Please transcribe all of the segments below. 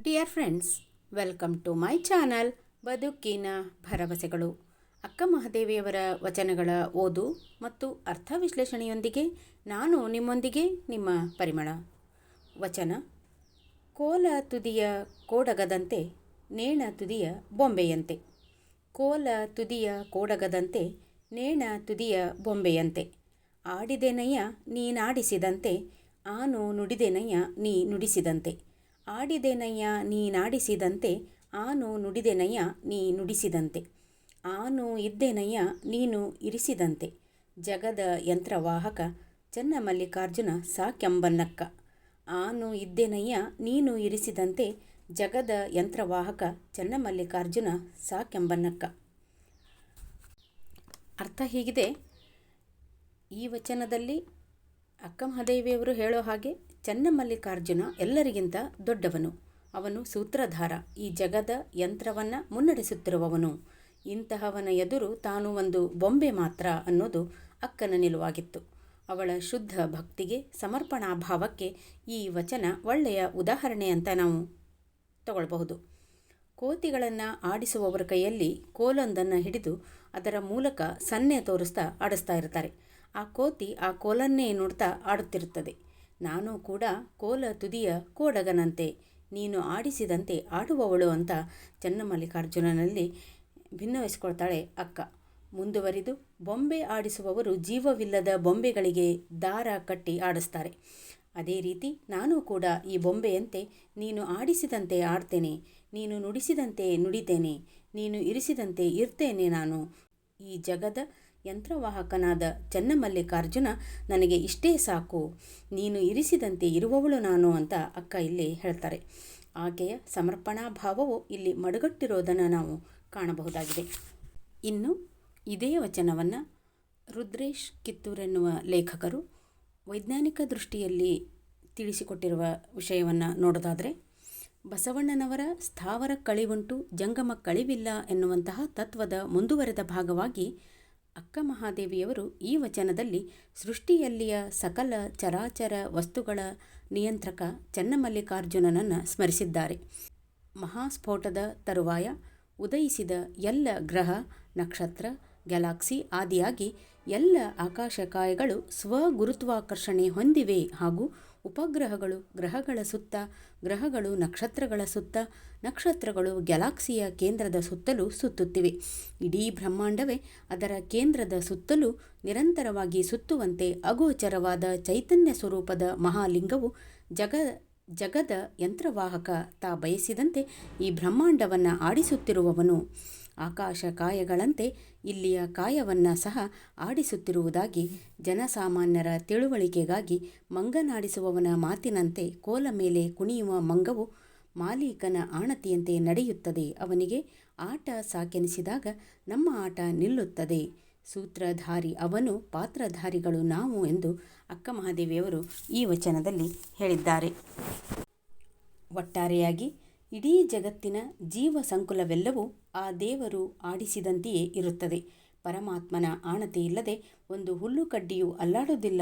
Dear friends welcome to my channel ಬದುಕಿನ ಭರವಸೆಗಳು ಅಕ್ಕ ಮಹಾದೇವಿಯವರ ವಚನಗಳ ಓದು ಮತ್ತು ಅರ್ಥ ವಿಶ್ಲೇಷಣೆಯೊಂದಿಗೆ ನಾನು ನಿಮ್ಮೊಂದಿಗೆ ನಿಮ್ಮ ಪರಿಮಳ. ವಚನ, ಕೋಲ ತುದಿಯ ಕೋಡಗದಂತೆ, ನೇಣ ತುದಿಯ ಬೊಂಬೆಯಂತೆ. ಕೋಲ ತುದಿಯ ಕೋಡಗದಂತೆ, ನೇಣ ತುದಿಯ ಬೊಂಬೆಯಂತೆ. ಆಡಿದೆನಯ್ಯ ನೀನಾಡಿಸಿದಂತೆ, ಆನು ನುಡಿದೆನಯ್ಯ ನೀ ನುಡಿಸಿದಂತೆ. ಆಡಿದೆನಯ್ಯ ನೀನಾಡಿಸಿದಂತೆ ಆನು ನುಡಿದೆನಯ್ಯ ನೀ ನುಡಿಸಿದಂತೆ. ಆನು ಇದ್ದೆನಯ್ಯ ನೀನು ಇರಿಸಿದಂತೆ. ಜಗದ ಯಂತ್ರವಾಹಕ ಚನ್ನಮಲ್ಲಿಕಾರ್ಜುನ ಸಾಕೆಂಬನ್ನಕ್ಕ ಆನು ಇದ್ದೆನಯ್ಯ ನೀನು ಇರಿಸಿದಂತೆ, ಜಗದ ಯಂತ್ರವಾಹಕ ಚನ್ನಮಲ್ಲಿಕಾರ್ಜುನ ಸಾಕೆಂಬನ್ನಕ್ಕ ಅರ್ಥ ಹೀಗಿದೆ? ಈ ವಚನದಲ್ಲಿ ಅಕ್ಕ ಮಹಾದೇವಿಯವರು ಹೇಳೋ ಹಾಗೆ ಚನ್ನಮಲ್ಲಿಕಾರ್ಜುನ ಎಲ್ಲರಿಗಿಂತ ದೊಡ್ಡವನು. ಅವನು ಸೂತ್ರಧಾರ. ಈ ಜಗದ ಯಂತ್ರವನ್ನು ಮುನ್ನಡೆಸುತ್ತಿರುವವನು. ಇಂತಹವನ ಎದುರು ತಾನು ಒಂದು ಬೊಂಬೆ ಮಾತ್ರ ಅನ್ನೋದು ಅಕ್ಕನ ನಿಲುವಾಗಿತ್ತು. ಅವಳ ಶುದ್ಧ ಭಕ್ತಿಗೆ ಸಮರ್ಪಣಾ ಭಾವಕ್ಕೆ ಈ ವಚನ ಒಳ್ಳೆಯ ಉದಾಹರಣೆ ಅಂತ ನಾವು ತಗೊಳ್ಬಹುದು. ಕೋತಿಗಳನ್ನು ಆಡಿಸುವವರ ಕೈಯಲ್ಲಿ ಕೋಲೊಂದನ್ನು ಹಿಡಿದು ಅದರ ಮೂಲಕ ಸನ್ನೆ ತೋರಿಸ್ತಾ ಆಡಿಸ್ತಾ ಇರ್ತಾರೆ. ಆ ಕೋತಿ ಆ ಕೋಲನ್ನೇ ನೋಡ್ತಾ ಆಡುತ್ತಿರುತ್ತದೆ. ನಾನು ಕೂಡ ಕೋಲ ತುದಿಯ ಕೋಡಗನಂತೆ, ನೀನು ಆಡಿಸಿದಂತೆ ಆಡುವವಳು ಅಂತ ಚನ್ನಮಲ್ಲಿಕಾರ್ಜುನನಲ್ಲಿ ಭಿನ್ನವಹಿಸಿಕೊಳ್ತಾಳೆ ಅಕ್ಕ. ಮುಂದುವರಿದು ಬೊಂಬೆ ಆಡಿಸುವವರು ಜೀವವಿಲ್ಲದ ಬೊಂಬೆಗಳಿಗೆ ದಾರ ಕಟ್ಟಿ ಆಡಿಸ್ತಾರೆ. ಅದೇ ರೀತಿ ನಾನು ಕೂಡ ಈ ಬೊಂಬೆಯಂತೆ, ನೀನು ಆಡಿಸಿದಂತೆ ಆಡ್ತೇನೆ, ನೀನು ನುಡಿಸಿದಂತೆ ನುಡಿತೇನೆ, ನೀನು ಇರಿಸಿದಂತೆ ಇರ್ತೇನೆ ನಾನು. ಈ ಜಗದ ಯಂತ್ರವಾಹಕನಾದ ಚನ್ನಮಲ್ಲಿಕಾರ್ಜುನ ನನಗೆ ಇಷ್ಟೇ ಸಾಕು. ನೀನು ಇರಿಸಿದಂತೆ ಇರುವವಳು ನಾನು ಅಂತ ಅಕ್ಕ ಇಲ್ಲಿ ಹೇಳ್ತಾರೆ. ಆಕೆಯ ಸಮರ್ಪಣಾ ಭಾವವು ಇಲ್ಲಿ ಮಡುಗಟ್ಟಿರೋದನ್ನು ನಾವು ಕಾಣಬಹುದಾಗಿದೆ. ಇನ್ನು ಇದೇ ವಚನವನ್ನು ರುದ್ರೇಶ್ ಕಿತ್ತೂರೆನ್ನುವ ಲೇಖಕರು ವೈಜ್ಞಾನಿಕ ದೃಷ್ಟಿಯಲ್ಲಿ ತಿಳಿಸಿಕೊಟ್ಟಿರುವ ವಿಷಯವನ್ನು ನೋಡೋದಾದರೆ, ಬಸವಣ್ಣನವರ ಸ್ಥಾವರ ಕಳಿವುಂಟು ಜಂಗಮ ಕಳಿವಿಲ್ಲ ಎನ್ನುವಂತಹ ತತ್ವದ ಮುಂದುವರೆದ ಭಾಗವಾಗಿ ಅಕ್ಕ ಮಹಾದೇವಿಯವರು ಈ ವಚನದಲ್ಲಿ ಸೃಷ್ಟಿಯಲ್ಲಿಯ ಸಕಲ ಚರಾಚರ ವಸ್ತುಗಳ ನಿಯಂತ್ರಕ ಚನ್ನಮಲ್ಲಿಕಾರ್ಜುನನನ್ನು ಸ್ಮರಿಸಿದ್ದಾರೆ. ಮಹಾಸ್ಫೋಟದ ತರುವಾಯ ಉದಯಿಸಿದ ಎಲ್ಲ ಗ್ರಹ, ನಕ್ಷತ್ರ ಗ್ಯಾಲಾಕ್ಸಿ ಆದಿಯಾಗಿ ಎಲ್ಲ ಆಕಾಶಕಾಯಗಳು ಸ್ವಗುರುತ್ವಾಕರ್ಷಣೆ ಹೊಂದಿವೆ ಹಾಗೂ ಉಪಗ್ರಹಗಳು ಗ್ರಹಗಳ ಸುತ್ತ, ಗ್ರಹಗಳು ನಕ್ಷತ್ರಗಳ ಸುತ್ತ, ನಕ್ಷತ್ರಗಳು ಗ್ಯಾಲಾಕ್ಸಿಯ ಕೇಂದ್ರದ ಸುತ್ತಲೂ ಸುತ್ತುತ್ತಿವೆ. ಇಡೀ ಬ್ರಹ್ಮಾಂಡವೇ ಅದರ ಕೇಂದ್ರದ ಸುತ್ತಲೂ ನಿರಂತರವಾಗಿ ಸುತ್ತುವಂತೆ ಅಗೋಚರವಾದ ಚೈತನ್ಯ ಸ್ವರೂಪದ ಮಹಾಲಿಂಗವು ಜಗ ಜಗದ ಯಂತ್ರವಾಹಕ ತಾ ಬಯಸಿದಂತೆ ಈ ಬ್ರಹ್ಮಾಂಡವನ್ನು ಆಡಿಸುತ್ತಿರುವವನು. ಆಕಾಶ ಕಾಯಗಳಂತೆ ಇಲ್ಲಿಯ ಕಾಯವನ್ನು ಸಹ ಆಡಿಸುತ್ತಿರುವುದಾಗಿ ಜನಸಾಮಾನ್ಯರ ತಿಳುವಳಿಕೆಗಾಗಿ ಮಂಗನಾಡಿಸುವವನ ಮಾತಿನಂತೆ ಕೋಲ ಮೇಲೆ ಕುಣಿಯುವ ಮಂಗವು ಮಾಲೀಕನ ಆಣತಿಯಂತೆ ನಡೆಯುತ್ತದೆ. ಅವನಿಗೆ ಆಟ ಸಾಕೆನಿಸಿದಾಗ ನಮ್ಮ ಆಟ ನಿಲ್ಲುತ್ತದೆ. ಸೂತ್ರಧಾರಿ ಅವನು ಪಾತ್ರಧಾರಿಗಳು ನಾವು ಎಂದು ಅಕ್ಕ ಮಹಾದೇವಿಯವರು ಈ ವಚನದಲ್ಲಿ ಹೇಳಿದ್ದಾರೆ. ಒಟ್ಟಾರೆಯಾಗಿ ಇಡೀ ಜಗತ್ತಿನ ಜೀವ ಸಂಕುಲವೆಲ್ಲವೂ ಆ ದೇವರು ಆಡಿಸಿದಂತೆಯೇ ಇರುತ್ತದೆ. ಪರಮಾತ್ಮನ ಆಣತೆಯಿಲ್ಲದೆ ಒಂದು ಹುಲ್ಲು ಕಡ್ಡಿಯೂ ಅಲ್ಲಾಡುವುದಿಲ್ಲ.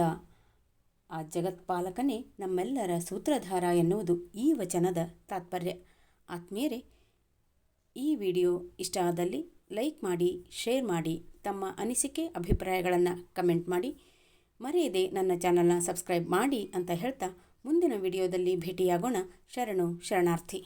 ಆ ಜಗತ್ಪಾಲಕನೇ ನಮ್ಮೆಲ್ಲರ ಸೂತ್ರಧಾರ ಎನ್ನುವುದು ಈ ವಚನದ ತಾತ್ಪರ್ಯ. ಆತ್ಮೀಯರೇ, ಈ ವಿಡಿಯೋ ಇಷ್ಟ ಆದಲ್ಲಿ ಲೈಕ್ ಮಾಡಿ, ಶೇರ್ ಮಾಡಿ ತಮ್ಮ ಅನಿಸಿಕೆ, ಅಭಿಪ್ರಾಯಗಳನ್ನು ಕಮೆಂಟ್ ಮಾಡಿ. ಮರೆಯದೆ ನನ್ನ ಚಾನಲ್ನ ಸಬ್ಸ್ಕ್ರೈಬ್ ಮಾಡಿ ಅಂತ ಹೇಳ್ತಾ ಮುಂದಿನ ವಿಡಿಯೋದಲ್ಲಿ ಭೇಟಿಯಾಗೋಣ. ಶರಣು, ಶರಣಾರ್ಥಿ.